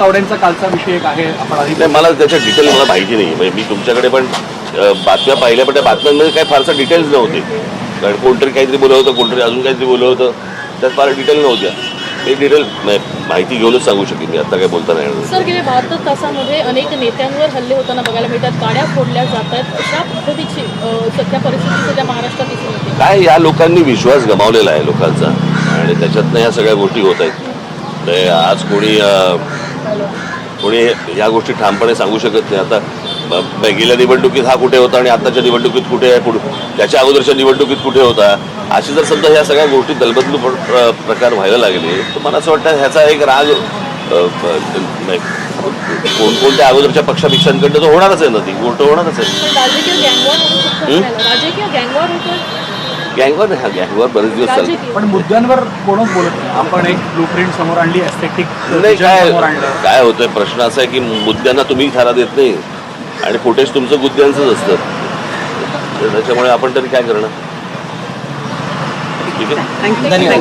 तावडेंचा कालचा विषय एक आहे आपण आधी नाही मला त्याच्या डिटेल मला माहिती नाही. म्हणजे मी तुमच्याकडे पण बातम्या पाहिल्या पण त्या बातम्यांमध्ये काही फारसं डिटेल्स नव्हते. कारण कोणतरी काहीतरी बोलत होतं कोणतरी अजून काहीतरी बोलत होतं. त्यात फार डिटेल नव्हत्या. ते डिटेल माहिती घेऊनच सांगू शकेन मी. आता काय बोलता नाही. येणार. सर गेल्या बहात्तर तासामध्ये अनेक नेत्यांवर हल्ले होताना बघायला मिळतात. गाड्या फोडल्या जात आहेत अशा पद्धतीची सध्या परिस्थिती सध्या महाराष्ट्रात दिसून येते. काय या लोकांनी विश्वास गमावलेला आहे लोकांचा? आणि त्याच्यातनं ह्या सगळ्या गोष्टी होत आहेत. ते आज कोणी कोणी या गोष्टी ठामपणे सांगू शकत नाही. आता गेल्या निवडणुकीत हा कुठे होता आणि आताच्या निवडणुकीत कुठे आहे? पुढे त्याच्या अगोदरच्या निवडणुकीत कुठे होता? अशी जर समजा ह्या सगळ्या गोष्टी दलबदलू प्र- प्र- प्रकार व्हायला लागले तर मला असं वाटतं ह्याचा एक राग कोणकोणत्या अगोदरच्या पक्षापेक्षांकडनं तर होणारच आहे ना ती गोष्ट होणारच आहे. गँगवॉर हं? गँगवॉर बरेच दिवस चालतो. पण मुद्द्यांवर कोणच बोलत नाही. आपण एक ब्लू प्रिंट समोर आणली एस्थेटिक नाही काय समोर आणलं. काय होतंय? प्रश्न असा आहे की मुद्द्यांना तुम्ही थारा देत नाही. आणि फुटेज तुमचं मुद्द्यांचंच असतं. तर त्याच्यामुळे आपण तरी काय करणार? ठीक आहे? धन्यवाद.